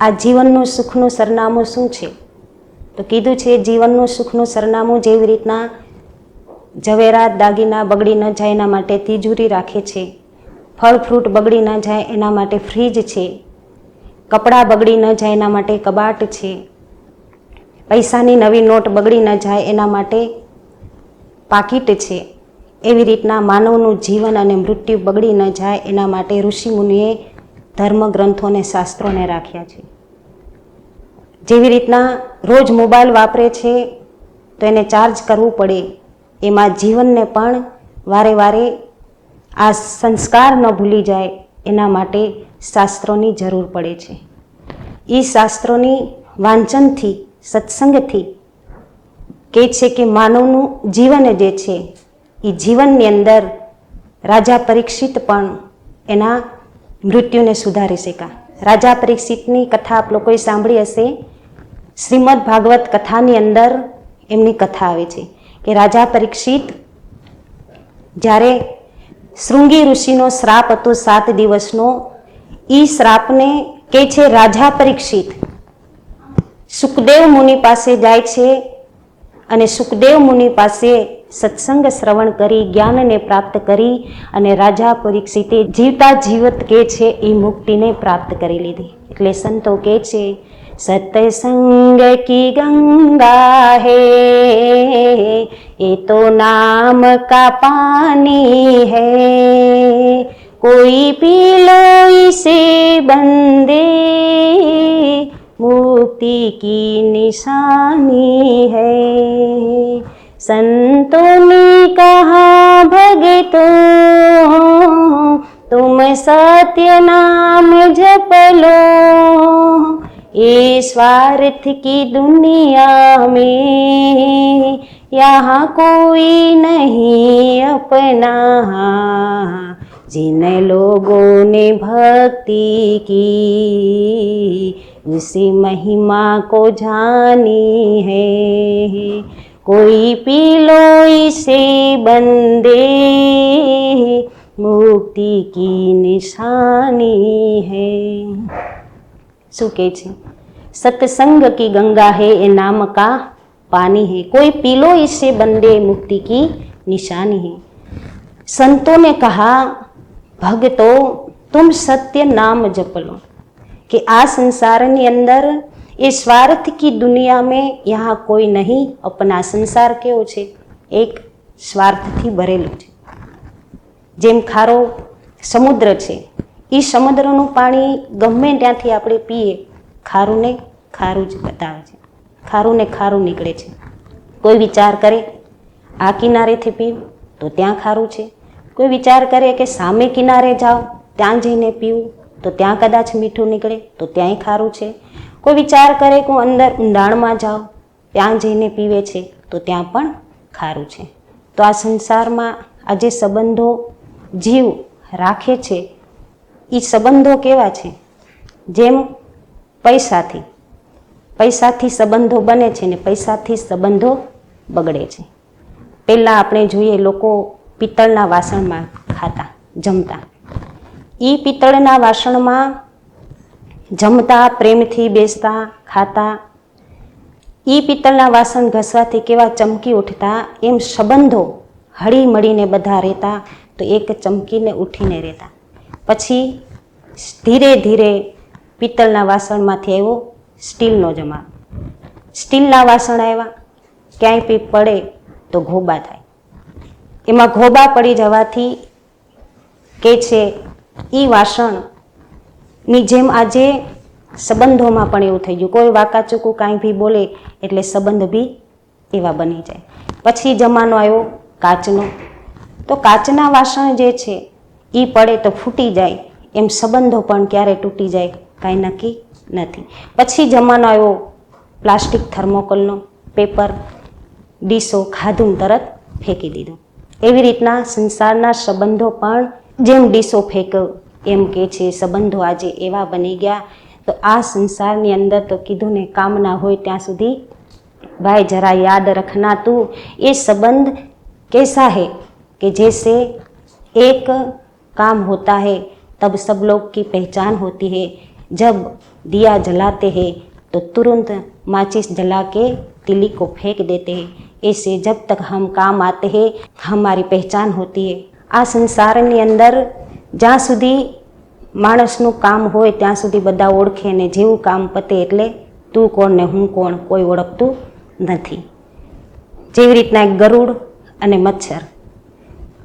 આ જીવનનું સુખનું સરનામું શું છે? તો કીધું છે, જીવનનું સુખનું સરનામું જેવી રીતના ઝવેરાત દાગીના બગડી ન જાય એના માટે તિજોરી રાખે છે. ફળ ફ્રૂટ બગડી ન જાય એના માટે ફ્રીજ છે. કપડાં બગડી ન જાય એના માટે કબાટ છે. પૈસાની નવી નોટ બગડી ન જાય એના માટે પાકીટ છે. એવી રીતના માનવનું જીવન અને મૃત્યુ બગડી ન જાય એના માટે ઋષિમુનિએ ધર્મ ગ્રંથો અને શાસ્ત્રોને રાખ્યા છે. જેવી રીતના રોજ મોબાઈલ વાપરે છે, તો એને ચાર્જ કરવું પડે. એમાં જીવનને પણ વારે વારે આ સંસ્કાર ન ભૂલી જાય, એના માટે શાસ્ત્રોની જરૂર પડે છે. એ શાસ્ત્રોની વાંચનથી, સત્સંગથી કહે છે કે માનવનું જીવન જે છે એ જીવનની અંદર રાજા પરીક્ષિત પણ એના મૃત્યુને સુધારી શકા. રાજા પરીક્ષિતની કથા આપ લોકોએ સાંભળી હશે. શ્રીમદ ભાગવત કથાની અંદર એમની કથા આવે છે કે રાજા પરીક્ષિત જ્યારે શૃંગી ઋષિનો શ્રાપ હતો સાત દિવસનો એ શ્રાપને કે છે, રાજા પરીક્ષિત, સુખદેવ મુનિ પાસે જાય છે અને સુખદેવ મુનિ પાસે સત્સંગ શ્રવણ કરી જ્ઞાનને પ્રાપ્ત કરી અને રાજા પરીક્ષિતે જીવતા જીવત કે છે એ મુક્તિને પ્રાપ્ત કરી લીધી એટલે સંતો કે છે સત્સંગ કી ગંગા હે એ તો નામ કા પાની હૈ કોઈ પી લો इसे बंदे मुक्ति की निशानी है संतों ने कहा, भगतो तुम सत्य नाम जप लो। ये स्वार्थ की दुनिया में यहाँ कोई नहीं अपना। जिन लोगों ने भक्ति की, उसी महिमा को जानी है। कोई पीलोई इसे बंदे। मुक्ति की निशानी है। सुके जी, सत्संग की गंगा है ये नाम का, पानी है। कोई पीलो इसे बंदे, मुक्ति की निशानी है। संतों ने कहा, भगतो, तुम सत्य नाम जप लो, कि आ संसार अंदर એ સ્વાર્થ કી દુનિયા મેં યહાં કોઈ નહીં અપના સંસાર કેવો છે એક સ્વાર્થથી ભરેલું છે જેમ ખારો સમુદ્ર છે એ સમુદ્રનું પાણી ગમે ત્યાંથી આપણે પીએ ખારુંને ખારું જ બતાવે છે ખારુંને ખારું નીકળે છે કોઈ વિચાર કરે આ કિનારેથી પીવું તો ત્યાં ખારું છે કોઈ વિચાર કરે કે સામે કિનારે જાઓ ત્યાં જઈને પીવું તો ત્યાં કદાચ મીઠું નીકળે, તો ત્યાંય ખારું છે. કોઈ વિચાર કરે કે હું અંદર ઊંડાણમાં જાઉં, ત્યાં જઈને પીવે છે, તો ત્યાં પણ ખારું છે. તો આ સંસારમાં આ જે સંબંધો જીવ રાખે છે એ સંબંધો કેવા છે? જેમ પૈસાથી. પૈસાથી સંબંધો બને છે ને પૈસાથી સંબંધો બગડે છે. પહેલાં આપણે જોઈએ લોકો પિત્તળના વાસણમાં ખાતા, જમતા. એ પિત્તળના વાસણમાં જમતા, પ્રેમથી બેસતા, ખાતા એ પિત્તળના વાસણ ઘસવાથી કેવા ચમકી ઉઠતા, એમ સંબંધો હળી મળીને બધા રહેતા, તો એક ચમકીને ઉઠીને રહેતા. પછી ધીરે ધીરે પિત્તળના વાસણમાંથી આવ્યો સ્ટીલનો જમા સ્ટીલના વાસણ આવ્યા. ક્યાંય પી પડે તો ઘોબા થાય. એમાં ઘોબા પડી જવાથી કે છે એ વાસણની જેમ આજે સંબંધોમાં પણ એવું થઈ ગયું. કોઈ વાકા ચૂકું કાંઈ બી બોલે એટલે સંબંધ બી એવા બની જાય. પછી જમાનો આવ્યો કાચનો. તો કાચના વાસણ જે છે એ પડે તો ફૂટી જાય. એમ સંબંધો પણ ક્યારે તૂટી જાય કાંઈ નક્કી નથી. પછી જમાનો આવ્યો પ્લાસ્ટિક થર્મોકોલનો પેપર, ડીશો, ખાધું તરત ફેંકી દીધું. એવી રીતના સંસારના સંબંધો પણ જેમ ડીશો ફેંક એમ કે છે સંબંધો આજે એવા બની ગયા તો આ સંસારની અંદર તો કીધું ને કામ ના હોય ત્યાં સુધી भाई जरा याद रखना तू ये संबंध कैसा है कि जैसे एक काम होता है तब सब लोग की पहचान होती है जब दिया जलाते हैं तो तुरंत माचिस जला के तिली को फेंक देते हैं ऐसे जब तक हम काम आते हैं हमारी पहचान होती है આ સંસારની અંદર જ્યાં સુધી માણસનું કામ હોય ત્યાં સુધી બધા ઓળખે ને જેવું કામ પતે એટલે તું કોણ ને હું કોણ કોઈ ઓળખતું નથી. જેવી રીતના ગરુડ અને મચ્છર.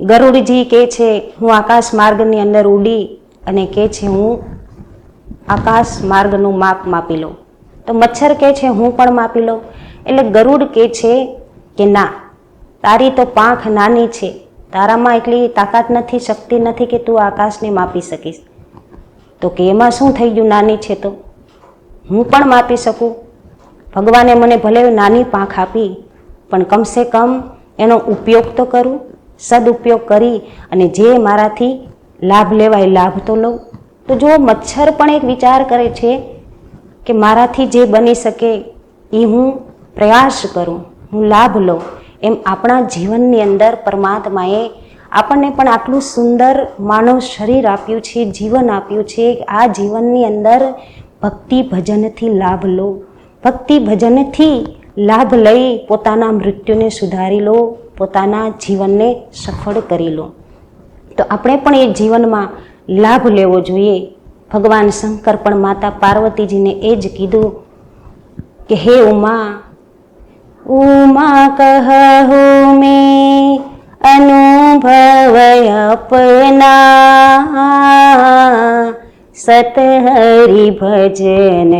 ગરુડજી કહે છે, હું આકાશ માર્ગની અંદર ઉડી અને કહે છે, હું આકાશ માર્ગનું માપ માપી લઉં. તો મચ્છર કહે છે, હું પણ માપી લઉં. એટલે ગરુડ કહે છે કે, ના, તારી તો પાંખ નાની છે. તારામાં એટલી તાકાત નથી, શક્તિ નથી કે તું આકાશને માપી શકીશ. તો કે એમાં શું થઈ ગયું નાની છે તો? હું પણ માપી શકું? ભગવાને મને ભલે નાની પાંખ આપી, પણ કમસે કમ એનો ઉપયોગ તો કરું સદુપયોગ કરી અને જે મારાથી લાભ લેવાય લાભ તો લઉં. તો જો મચ્છર પણ એક વિચાર કરે છે કે મારાથી જે બની શકે એ હું પ્રયાસ કરું, હું લાભ લઉં. એમ આપણા જીવનની અંદર પરમાત્માએ આપણને પણ આટલું સુંદર માનવ શરીર આપ્યું છે, જીવન આપ્યું છે આ જીવનની અંદર ભક્તિ ભજનથી લાભ લો. ભક્તિ ભજનથી લાભ લઈ પોતાના મૃત્યુને સુધારી લો, પોતાના જીવનને સફળ કરી લો. તો આપણે પણ એ જીવનમાં લાભ લેવો જોઈએ. ભગવાન શંકર પણ માતા પાર્વતીજીને એ જ કીધું કે, હે ઉમા उमा अनुभवपना सत हरि भजन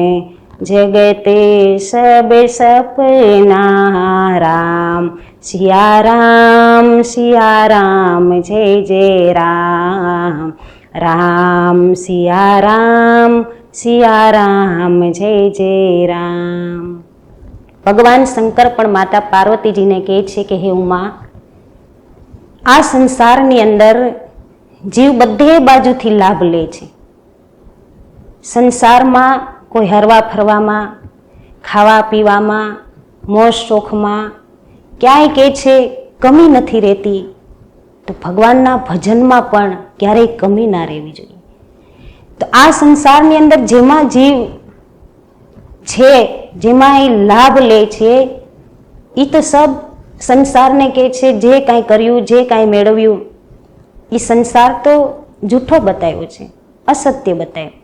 जगते सब सपना। राम सिया राम सिया राम जय जय राम। राम सिया राम सिया राम जय जय राम। ભગવાન શંકર પણ માતા પાર્વતીજીને કહે છે કે, હે ઉમા, આ સંસારની અંદર જીવ બધે બાજુથી લાભ લે છે. સંસારમાં કોઈ હરવા ફરવામાં, ખાવા પીવામાં, મોજ શોખમાં ક્યાંય કે છે, કમી નથી રહેતી. તો ભગવાનના ભજનમાં પણ ક્યારેય કમી ના રહેવી જોઈએ. તો આ સંસારની અંદર જેમાં જીવ છે, જેમાં એ લાભ લે છે એ તો સબ સંસારને કહે છે, જે કાંઈ કર્યું, જે કાંઈ મેળવ્યું એ સંસાર તો જૂઠો બતાવ્યો છે, અસત્ય બતાવ્યો.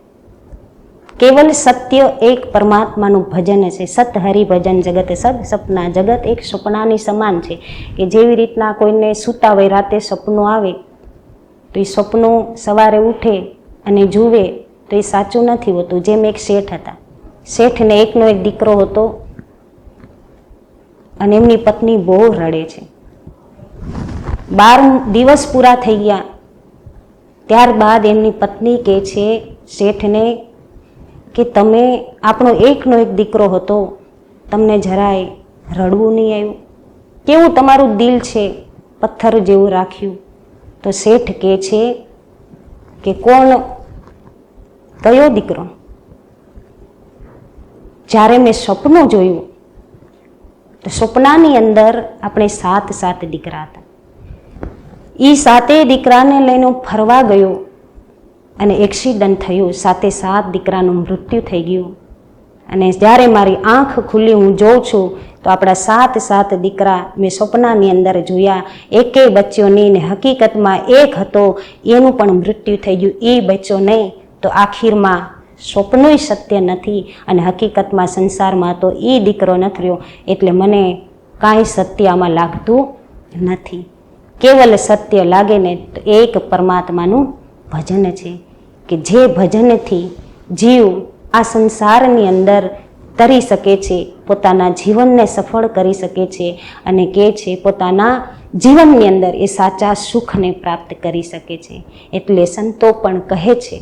કેવલ સત્ય એક પરમાત્માનું ભજન છે, સત હરિભજન જગત સદ સપના જગત એક સપનાની સમાન છે, કે જેવી રીતના કોઈને સૂતા હોય, રાતે સપનું આવે, તો એ સપનું સવારે ઉઠે અને જુએ, તો એ સાચું નથી હોતું, જેમ એક શેઠ હતા. શેઠને એકનો એક દીકરો હતો અને એમની પત્ની બહુ રડે છે. બાર દિવસ પૂરા થઈ ગયા. ત્યારબાદ એમની પત્ની કહે છે, શેઠને કે તમે આપણો એકનો એક દીકરો હતો, તમને જરાય રડવું નહીં આવ્યું. કેવું તમારું દિલ છે પથ્થર જેવું રાખ્યું? તો શેઠ કહે છે કે, કોણ? કયો દીકરો? જ્યારે મેં સપનું જોયું, તો સપનાની અંદર આપણે સાત સાત દીકરા હતા. એ સાતે દીકરાને લઈને ફરવા ગયો અને એક્સિડન્ટ થયું. સાતે સાત દીકરાનું મૃત્યુ થઈ ગયું. અને જ્યારે મારી આંખ ખુલ્લી હું જોઉં છું, તો આપણા સાત સાત દીકરા મેં સપનાની અંદર જોયા. એકે બચ્ચોની ને હકીકતમાં એક હતો. એનું પણ મૃત્યુ થઈ ગયું. એ બચ્ચો નહીં. તો આખીરમાં સ્વપ્નોય સત્ય નથી અને હકીકતમાં સંસારમાં તો એ દીકરો નથી રહ્યો એટલે મને કાંઈ સત્ય આમાં લાગતું નથી. કેવલ સત્ય લાગે ને તો એક પરમાત્માનું ભજન છે કે જે ભજનથી જીવ આ સંસારની અંદર તરી શકે છે, પોતાના જીવનને સફળ કરી શકે છે અને કે છે પોતાના જીવનની અંદર એ સાચા સુખને પ્રાપ્ત કરી શકે છે. એટલે સંતો પણ કહે છે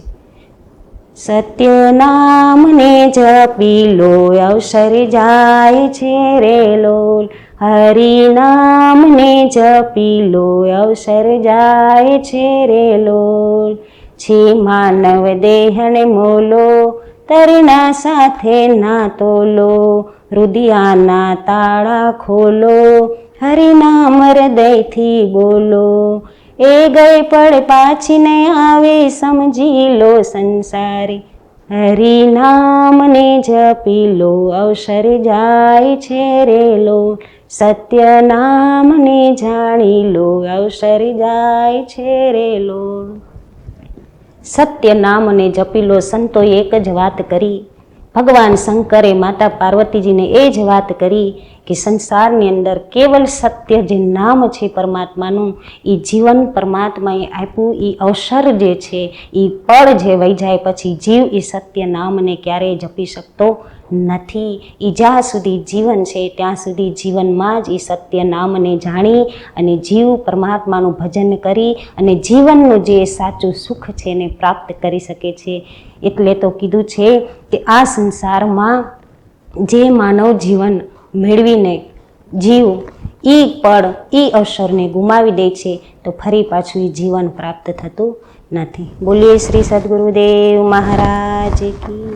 સત્ય નામને જપી લો અવસર જાય છે રે લોલ. હરિ નામને જપી લો અવસર જાય છે રે લોલ. છે માનવ દેહને મોલો તરના સાથે ના તોલો રુદિયાના તાળા ખોલો, હરિનામ હૃદયથી બોલો. એ ગઈ પળ પાછી ને આવે, સમજી લો સંસારી. હરી નામને જપી લો, અવસર જાય છે રે સત્ય નામને જાણી લો, અવસર જાય છે રે લો. સત્ય નામને જપી લો, સંતોએ એક જ વાત કરી. ભગવાન શંકરે માતા પાર્વતીજીને એ જ વાત કરી કે સંસારની અંદર કેવલ સત્ય જે નામ છે પરમાત્માનું એ જીવન પરમાત્માએ આપ્યું એ અવસર જે છે એ પળ જે વહી જાય પછી જીવ એ સત્ય નામને ક્યારેય જપી શકતો નથી. એ જ્યાં સુધી જીવન છે, ત્યાં સુધી જીવનમાં જ એ સત્ય નામને જાણી અને જીવ પરમાત્માનું ભજન કરી અને જીવનનું જે સાચું સુખ છે એને પ્રાપ્ત કરી શકે છે. એટલે તો કીધું છે કે આ સંસારમાં જે માનવ જીવન મેળવીને જીવ એ પળ એ અવસરને ગુમાવી દે છે, તો ફરી પાછું એ જીવન પ્રાપ્ત થતું નથી. બોલીએ શ્રી સદગુરુદેવ મહારાજ કી